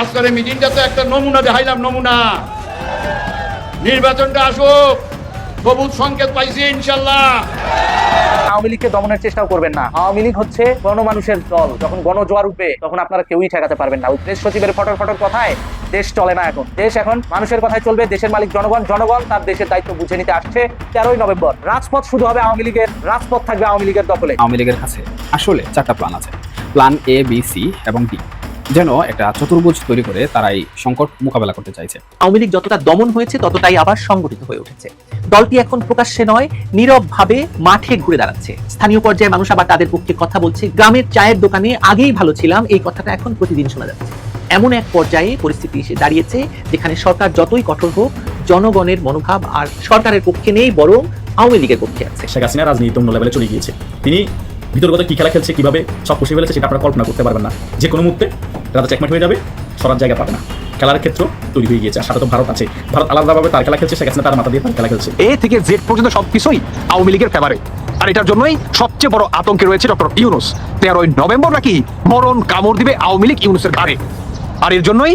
আজকের মিটিংটা তো একটা নমুনা দেখাইলাম, নমুনা। নির্বাচনটা আসুক সবুজ সংকেত পাইছি, ইনশাল্লাহ। আওয়ামী লীগকে দমনের চেষ্টাও করবেন না। আওয়ামী লীগ হচ্ছে গণমানুষের দল। যখন গণজোয়ার উঠবে, তখন আপনারা কেউই ঠেকাতে পারবেন না। দেশ সচিবের ফটর ফটর কথায় দেশ চলে না এখন। দেশ এখন মানুষের কথায় চলবে দেশের মালিক জনগণ জনগণ তার দেশের দায়িত্ব বুঝে নিতে আসছে তেরোই নভেম্বর। রাজপথ শুরু হবে আওয়ামী লীগের রাজপথ থাকবে আওয়ামী লীগের দখলে। আওয়ামী লীগের কাছে আসলে চারটা প্ল্যান আছে। প্ল্যান এ বি সি এবং ডি যেন একটা চতুর্ভুজ তৈরি করে তারা এই সংকট মোকাবেলা করতে চাইছে। আওয়ামী লীগ যতটা দমন হয়েছে ততটাই আবার সংগঠিত হয়ে উঠেছে। দলটি এখন প্রকাশ্যে নয় নীরবভাবে মাঠে ঘুরে দাঁড়াচ্ছে। স্থানীয় পর্যায়ে মানুষ আবার তাদের পক্ষে কথা বলছে। গ্রামের চায়ের দোকানে আগেই ভালো ছিলাম এই কথাটা এখন প্রতিদিন শোনা যাচ্ছে। এমন এক পর্যায়ে পরিস্থিতি এসে দাঁড়িয়েছে যেখানে সরকার যতই কঠোর হোক জনগণের মনোভাব আর সরকারের পক্ষে নেই বরং আওয়ামী লীগের পক্ষে আছে। শেখ হাসিনা রাজনীতি অন্য লেভেলে চলে গিয়েছে। তিনি ভিতরগত কি খেলা খেলছে কীভাবে সব পুষে ফেলেছে সেটা আপনারা কল্পনা করতে পারবেন না। যে কোনো মুহূর্তে রাজা চেকমেট হয়ে যাবে সরার জায়গা পাবে না। খেলার ক্ষেত্র তৈরি হয়ে গিয়েছে আর সাথে তো ভারত আছে। ভারত আলাদাভাবে তার খেলা খেলছে শেখ হাসিনা তার মাথা দিয়ে তার খেলা খেলছে। এ থেকে জেড পর্যন্ত সবকিছুই আওয়ামী লীগের ফেভারে আর এটার জন্যই সবচেয়ে বড় আতঙ্কে রয়েছে ডক্টর ইউনুস। তেরোই নভেম্বর নাকি মরণ কামড় দিবে আওয়ামী লীগ ইউনুসের ঘাড়ে। আর এর জন্যই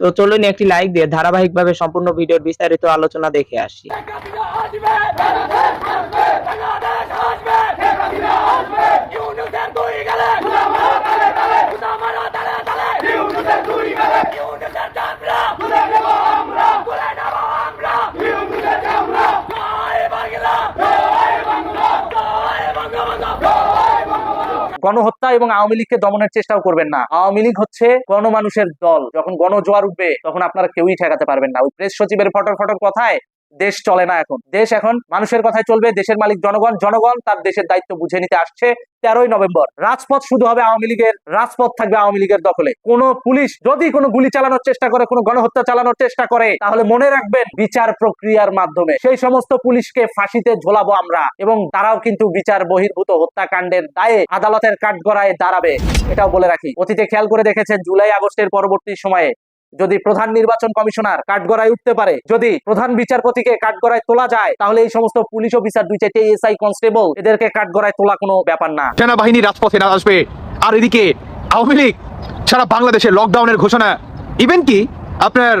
তো চলুন একটি লাইক দিয়ে ধারাবাহিকভাবে সম্পূর্ণ ভিডিওর বিস্তারিত আলোচনা দেখে আসি বাংলাদেশ আসবে আসবে ইউনুসের দুই গেলে উদামারা তালে তালে ইউনুসের দুই গেলে ইউনুসের চামড়া তুলে নেব আমরা তুলে নেব আমরা ইউনুসের চামড়া জয় বাংলা জয় বাংলা জয় বঙ্গবন্ধু জয় বঙ্গবন্ধু গণহত্যা এবং আওয়ামী লীগকে দমনের চেষ্টাও করবেন না। আওয়ামী লীগ হচ্ছে গণমানুষের দল। যখন গণজোয়ার উঠবে, তখন আপনারা কেউই ঠেকাতে পারবেন না। ওই প্রেস সচিবের ফটর ফটর কথায় দেশ চলে না এখন। দেশ এখন মানুষের কথায় চলবে, দেশের মালিক জনগণ জনগণ তার দেশের দায়িত্ব বুঝে নিতে আসছে তেরোই নভেম্বর। রাজপথ শুধু হবে আওয়ামী লীগের, রাজপথ থাকবে আওয়ামী লীগের দখলে। কোন পুলিশ যদি কোনো গুলি চালানোর চেষ্টা করে, কোনো গণহত্যা চালানোর চেষ্টা করে, তাহলে মনে রাখবেন বিচার প্রক্রিয়ার মাধ্যমে। সেই সমস্ত পুলিশকে ফাঁসিতে ঝোলাবো আমরা এবং তারাও কিন্তু বিচার বহির্ভূত হত্যাকাণ্ডের দায়ে আদালতের কাঠগড়ায় দাঁড়াবে, এটাও বলে রাখি। অতীতে খেয়াল করে দেখেছেন, জুলাই আগস্টের পরবর্তী সময়ে যদি প্রধান নির্বাচন কমিশনার কাঠগড়ায় উঠতে পারে, যদি প্রধান বিচারপতিকে কাঠগড়ায় তোলা যায়, তাহলে এই সমস্ত পুলিশ অফিসার দুই চারটে এসআই কনস্টেবল এদেরকে কাঠগড়ায় তোলা কোনো ব্যাপার না। সেনাবাহিনী রাজপথে না আসবে। আর এদিকে আওয়ামী লীগ সারা বাংলাদেশে লকডাউনের ঘোষণা। ইভেন কি আপনার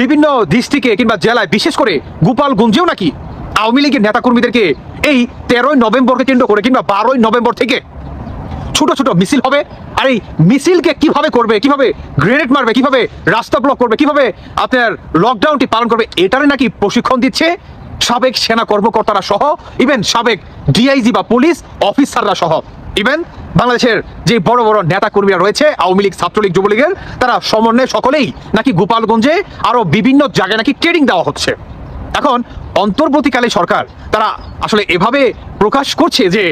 বিভিন্ন ডিস্ট্রিক্টে কিংবা জেলায় বিশেষ করে গোপালগঞ্জেও নাকি আওয়ামী লীগের নেতাকর্মীদেরকে এই তেরোই নভেম্বরকে কেন্দ্র করে কিংবা বারোই নভেম্বর থেকে ছোট ছোট মিছিল হবে। আর এই মিছিলকে কীভাবে করবে, কীভাবে গ্রেনেড মারবে, কীভাবে রাস্তা ব্লক করবে, কীভাবে আপনার লকডাউনটি পালন করবে, এটারে নাকি প্রশিক্ষণ দিচ্ছে সাবেক সেনা কর্মকর্তারা সহ ইভেন সাবেক ডিআইজি বা পুলিশ অফিসাররা সহ। ইভেন বাংলাদেশের যে বড় বড় নেতা কর্মীরা রয়েছে, আওয়ামী লীগ, ছাত্রলীগ, যুবলীগের, তারা সমন্বয়ে সকলেই নাকি গোপালগঞ্জে আরও বিভিন্ন জায়গায় নাকি ট্রেনিং দেওয়া হচ্ছে। এখন অন্তর্বর্তীকালে সরকার, তারা আসলে এভাবে প্রকাশ করছে যে,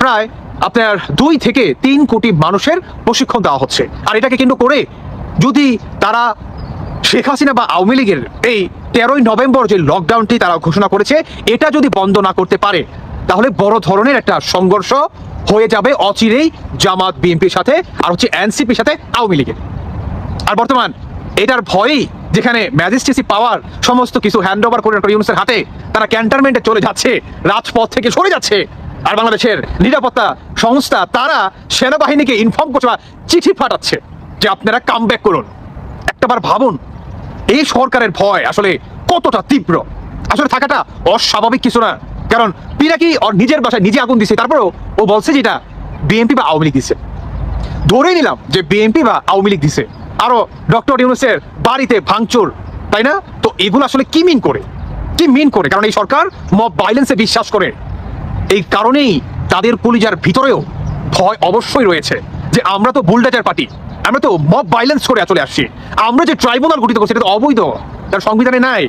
প্রায় আপনার দুই থেকে তিন কোটি মানুষের প্রশিক্ষণ দেওয়া হচ্ছে। আর এটাকে কেন্দ্র করে যদি তারা শেখ হাসিনা বা আওয়ামী লীগের এই তেরোই নভেম্বর যে লকডাউনটি তারা ঘোষণা করেছে, এটা যদি বন্ধ না করতে পারে, তাহলে বড় ধরনের একটা সংঘর্ষ হয়ে যাবে অচিরেই জামাত, বিএনপির সাথে আর হচ্ছে এনসিপির সাথে আওয়ামী লীগের। আর বর্তমান এটার ভয়েই যেখানে ম্যাজিস্ট্রেসি পাওয়ার সমস্ত কিছু হ্যান্ড ওভার করে ইউনুসের হাতে তারা ক্যান্টনমেন্টে চলে যাচ্ছে, রাজপথ থেকে সরে যাচ্ছে। আর বাংলাদেশের নিরাপত্তা সংস্থা, তারা সেনাবাহিনীকে ইনফর্ম করছে বা চিঠি ফাটাচ্ছে যে আপনারা কাম ব্যাক করুন। একটাবার ভাবুন, এই সরকারের ভয় আসলে কতটা তীব্র? আসলে থাকাটা অস্বাভাবিক কিছু না। কারণ পিনাকি ওর নিজের বাসায় নিজে আগুন দিছে? তারপরেও ও বলছে যেটা বিএনপি বা আওয়ামী লীগ দিছে। ধরে নিলাম যে বিএনপি বা আওয়ামী লীগ দিছে। আরও ডক্টর ইউনুসের বাড়িতে ভাঙচুর, তাই না? তো এগুলো আসলে কি মিন করে? কি মিন করে? কারণ এই সরকার মব ভাইলেন্সে বিশ্বাস করে। এই কারণেই তাদের কলিজার ভিতরেও ভয় অবশ্যই রয়েছে যে আমরা তো বুলডাটার পার্টি, আমরা তো মব ভাইলেন্স করে চলে আসছি। আমরা যে ট্রাইব্যুনাল গঠিত করছি, এটা তো অবৈধ। তার সংবিধানে নাই।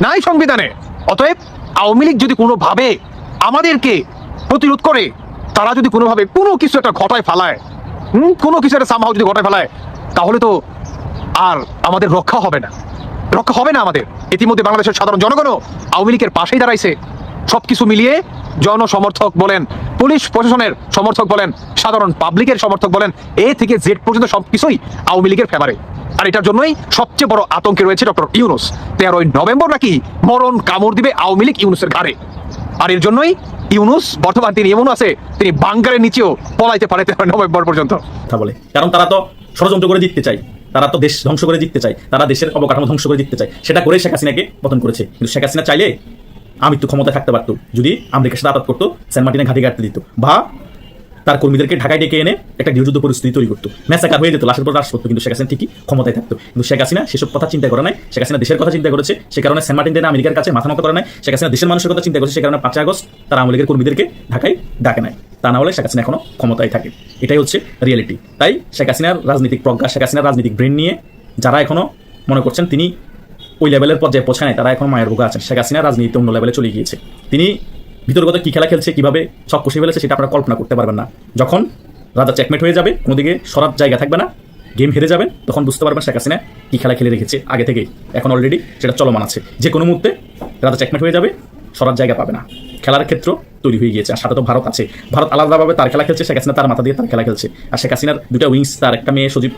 নাই সংবিধানে। অতএব আওয়ামী লীগ যদি কোনোভাবে আমাদেরকে প্রতিরোধ করে, তারা যদি কোনোভাবে কোনো কিছু একটা ঘটায় ফেলায়, হুম, কোনো কিছু একটা সামহাও যদি ঘটায় ফেলায়, তাহলে তো আর আমাদের রক্ষা হবে না। রক্ষা হবে না আমাদের। ইতিমধ্যে বাংলাদেশের সাধারণ জনগণও আওয়ামী লীগের পাশেই দাঁড়াইছে। সবকিছু মিলিয়ে জনসমর্থক বলেন, পুলিশ প্রশাসনের সমর্থক বলেন, সাধারণ পাবলিকের সমর্থক বলেন, এ থেকে জেড পর্যন্ত সবকিছুই আওয়ামী লীগের ফেভারে আর এটার জন্যই সবচেয়ে বড় আতঙ্কে রয়েছে ডক্টর ইউনুস। তেরোই নভেম্বর নাকি মরণ কামড় দিবে আওয়ামী লীগ ইউনুসের ঘাড়ে। আর এর জন্যই ইউনুস, বর্তমান তিনি এমন আছে, তিনি বাংকারের নিচেও পলাইতে পারে তেরোই নভেম্বর পর্যন্ত। বলে। কারণ তারা তো ষড়যন্ত্র করে জিততে চায়। তারা তো দেশ ধ্বংস করে জিততে চায়। তারা দেশের অবকাঠামো ধ্বংস করে জিততে চায়। সেটা করে শেখ হাসিনাকে পতন করেছে। কিন্তু শেখ হাসিনা চাইলে আমি তো ক্ষমতায় থাকতে পারতো যদি আমেরিকার সাথে আঘাত করতো, সেন্ট মার্টিনে ঘাটি কাটতে দিত। বা তার কর্মীদেরকে ঢাকায় ডেকে এনে একটা গৃহযুদ্ধ পরিস্থিতি তৈরি করতো। ম্যাসাকার হয়ে যেত, লাশের পর লাশ করতো কিন্তু শেখ হাসিনা ঠিকই ক্ষমতায় থাকতো। কিন্তু শেখ হাসিনা সেসব কথা চিন্তা করে নাই। শেখ হাসিনা দেশের কথা চিন্তা করেছে, সে কারণে সেন্ট মার্টিন দেনা আমেরিকার কাছে মাথা নত করে নাই। শেখ হাসিনা দেশের মানুষের কথা চিন্তা করেছে, সে কারণে পাঁচই আগস্ট তারা আওয়ামী লীগের কর্মীদেরকে ঢাকায় ডাকে নাই। তা না হলে শেখ হাসিনা এখনও ক্ষমতায় থাকে। এটাই হচ্ছে রিয়েলিটি তাই শেখ হাসিনার রাজনৈতিক প্রজ্ঞা, শেখ হাসিনার রাজনৈতিক ব্রেন নিয়ে যারা এখনও মনে করছেন, তিনি ওই লেভেলের পর্যায়ে পৌঁছায় নাই, তারা এখন মায়ের ভোগে আছেন শেখ হাসিনা রাজনীতিতে অন্য লেভেলে চলে গিয়েছে। তিনি ভিতরগত কি খেলা খেলছে, কীভাবে সব কষে ফেলেছে, সেটা আপনারা কল্পনা করতে পারবেন না। যখন রাজা চেকমেট হয়ে যাবে, কোনোদিকে সরার জায়গা থাকবে না গেম হেরে যাবেন, তখন বুঝতে পারবেন শেখ হাসিনা কি খেলা খেলে রেখেছে আগে থেকেই। এখন অলরেডি সেটা চলমান আছে। যে কোনো মুহূর্তে রাজা চেকমেট হয়ে যাবে, সরার জায়গা পাবে না। খেলার ক্ষেত্র তৈরি হয়ে গিয়েছে, আর সাথে তো ভারত আছে। ভারত আলাদাভাবে তার খেলা খেলছে, শেখ হাসিনা তার মাথা দিয়ে তার খেলা খেলছে। আর শেখ হাসিনার দুটা উইংস তার একটা মেয়ে সজীব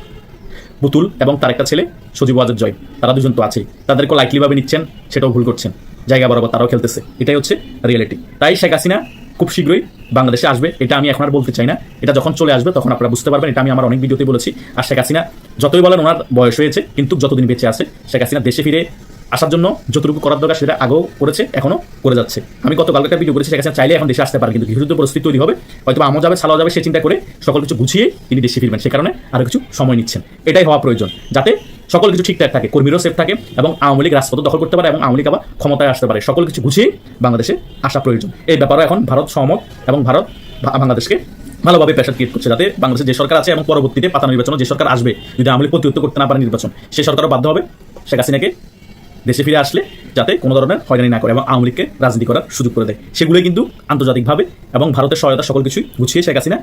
পুতুল এবং তার একটা ছেলে, সজীব ওয়াজের জয়। তারা দুজন তো আছেই। তাদেরকে লাইকলিভাবে নিচ্ছেন, সেটাও ভুল করছেন। জায়গা বরাবর তারাও খেলতেছে। এটাই হচ্ছে রিয়েলিটি তাই শেখ হাসিনা খুব শীঘ্রই বাংলাদেশে আসবে, এটা আমি এখন আর বলতে চাই না। এটা যখন চলে আসবে, তখন আপনারা বুঝতে পারবেন, এটা আমি আমার অনেক ভিডিওতে বলেছি। আর শেখ হাসিনা, যতই বলেন ওনার বয়স হয়েছে, কিন্তু যতদিন বেঁচে আছে, শেখ হাসিনা দেশে ফিরে আসার জন্য যতটুকু করার দরকার সেটা আগেও করেছে এখনও করে যাচ্ছে। আমি গত কালকে ভিডিও করেছি হাসিনা চাইলে এখন দেশে আসতে পারে, কিন্তু গৃহযুদ্ধ পরিস্থিতি তৈরি হবে হয়তো আমও যাবে ছালাও যাবে, সে চিন্তা করে সকল কিছু গুছিয়ে তিনি দেশে ফিরবেন। সে কারণে আরও কিছু সময় নিচ্ছেন। এটাই হওয়া প্রয়োজন, যাতে সকল কিছু ঠিকঠাক থাকে, কর্মীরও সেফ থাকে এবং আওয়ামী লীগ রাজপথ দখল করতে পারে এবং আওয়ামী লীগ আবার ক্ষমতায় আসতে পারে। সকল কিছু গুছিয়ে বাংলাদেশে আসা প্রয়োজন। এই ব্যাপারে এখন ভারত সহমত এবং ভারত বাংলাদেশকে ভালোভাবে প্রেশার ক্রিয়েট করছে, যাতে বাংলাদেশে যে সরকার আছে এবং পরবর্তীতে পাতা নির্বাচন যে সরকার আসবে, যদি আওয়ামী প্রতিহত করতে না পারে নির্বাচন সেই সরকারও বাধ্য হবে। শেখ হাসিনাকে দেশে ফিরে আসলে যাতে কোনো ধরনের হয়রানি না করে এবং আওয়ামী লীগকে রাজনীতি করার সুযোগ করে দেয়। সেগুলোই কিন্তু আন্তর্জাতিকভাবে এবং ভারতের সহায়তা সকল কিছুই গুছিয়ে শেখ হাসিনা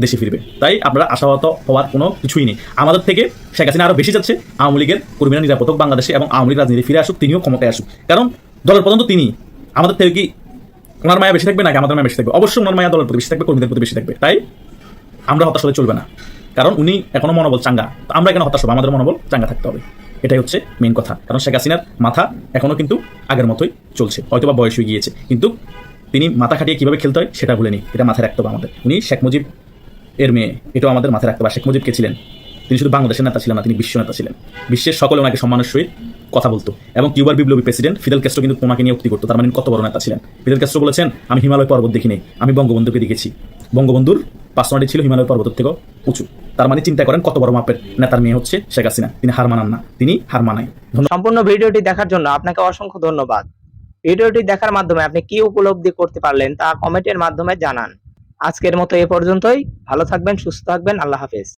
দেশে ফিরবে। তাই আপনারা আশাহত হওয়ার কোনো কিছুই নেই। আমাদের থেকে শেখ হাসিনা আরও বেশি যাচ্ছে আওয়ামী লীগের কর্মীরা নিরাপদ বাংলাদেশে এবং আওয়ামী লীগ রাজনীতি ফিরে আসুক, তিনিও ক্ষমতায় আসুক। কারণ দলের প্রধান তো তিনি। আমাদের থেকে কি ওনার মায়া বেশি থাকবে নাকি আমাদের মায়া বেশি থাকবে? অবশ্যই ওনার মায়া দলের প্রতি বেশি থাকবে, কর্মীদের প্রতি বেশি থাকবে। তাই আমরা হতাশ হলে চলবে না। কারণ উনি এখনও মনোবল চাঙ্গা। আমরা এখানে হতাশ হব? আমাদের মনোবল চাঙ্গা থাকতে হবে। এটাই হচ্ছে মেন কথা। কারণ শেখ হাসিনার মাথা এখনও কিন্তু আগের মতোই চলছে। হয়তো বা বয়স হয়ে গিয়েছে, কিন্তু তিনি মাথা খাটিয়ে কীভাবে খেলতে হয় সেটা ভুলেনি এটা মাথায় রাখতে হবে আমাদের। উনি শেখ মুজিব এর মেয়ে, এটাও আমাদের মাথায় রাখতে হবে। শেখ মুজিব কে ছিলেন? তিনি শুধু বাংলাদেশের নেতা ছিলেন না, তিনি বিশ্ব নেতা ছিলেন। বিশ্বের সকলে ওনাকে সম্মানের সহিত কথা বলতো। এবং কিউবার বিপ্লবী প্রেসিডেন্ট ফিদেল ক্যাস্ট্রো কিন্তু ওনাকে নিয়ে উক্তি করতো তার মানে কত বড় নেতা ছিলেন? ফিদেল ক্যাস্ট্রো বলেছেন, আমি হিমালয় পর্বত দেখিনি, আমি বঙ্গবন্ধুকে দেখেছি। বঙ্গবন্ধুর পার্সোনালিটি ছিল হিমালয় পর্বতের থেকেও উঁচু। তার মানে চিন্তা করেন কত বড় মাপের নেতার মেয়ে হচ্ছে শেখ হাসিনা। তিনি হার মানান না, তিনি হার মানায়। সম্পূর্ণ ভিডিওটি দেখার জন্য আপনাকে অসংখ্য ধন্যবাদ। ভিডিওটি দেখার মাধ্যমে আপনি কি উপলব্ধি করতে পারলেন তা কমেন্টের মাধ্যমে জানান। আজকের মতো এ পর্যন্তই। ভালো থাকবেন, সুস্থ থাকবেন। আল্লাহ হাফেজ।